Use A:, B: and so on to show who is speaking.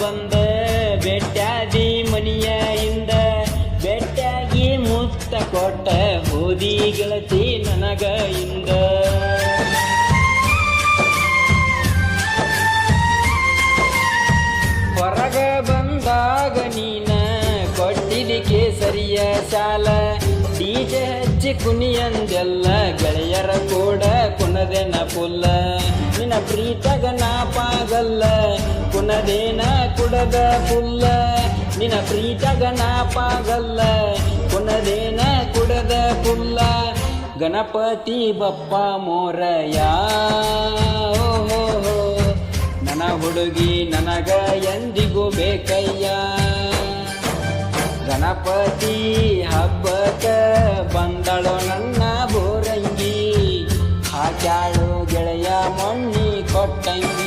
A: ಬಂದ ಬೆಟ್ಟಾದಿ ಮನಿಯ ಹಿಂದ ಬೆಟ್ಟಾಗಿ ಮುತ್ತ ಕೊಟ್ಟ ಹೋದಿ ಗೆಳತಿ ನನಗ ಇಂದ. ಹೊರಗ ಬಂದಾಗ ನೀನ ಕೊಟ್ಟಿಲಿಕ್ಕೆ ಕೇಸರಿಯ ಸಾಲ ಡಿಜೆ ಹಚ್ಚಿ ಕುಣಿಯಂದೆಲ್ಲ ಗೆಳೆಯರ ಕೂಡ ಕುಣದೆ ಪುಲ್ಲ. ನಿನ್ನ ಪ್ರೀತಗ ನಾ ನನ್ನದೇನ ಕುಡದ ಪುಲ್ಲ ನಿನ ಪ್ರೀತಗ ನಾಪಾಗಲ್ಲ ಕೊನದೇನ ಕುಡದ ಪುಲ್ಲ, ಗಣಪತಿ ಬಪ್ಪ ಮೋರಯ್ಯ. ನನ ಹುಡುಗಿ ನನಗ ಎಂದಿಗೂ ಬೇಕಯ್ಯ. ಗಣಪತಿ ಹಬ್ಬಕ ಬಂದಳು ನನ್ನ ಬೋರಂಗಿ. ಹಾಕ್ಯಾಳು ಗೆಳೆಯ ಮಣ್ಣಿ ಕೊಟ್ಟಂಗಿ.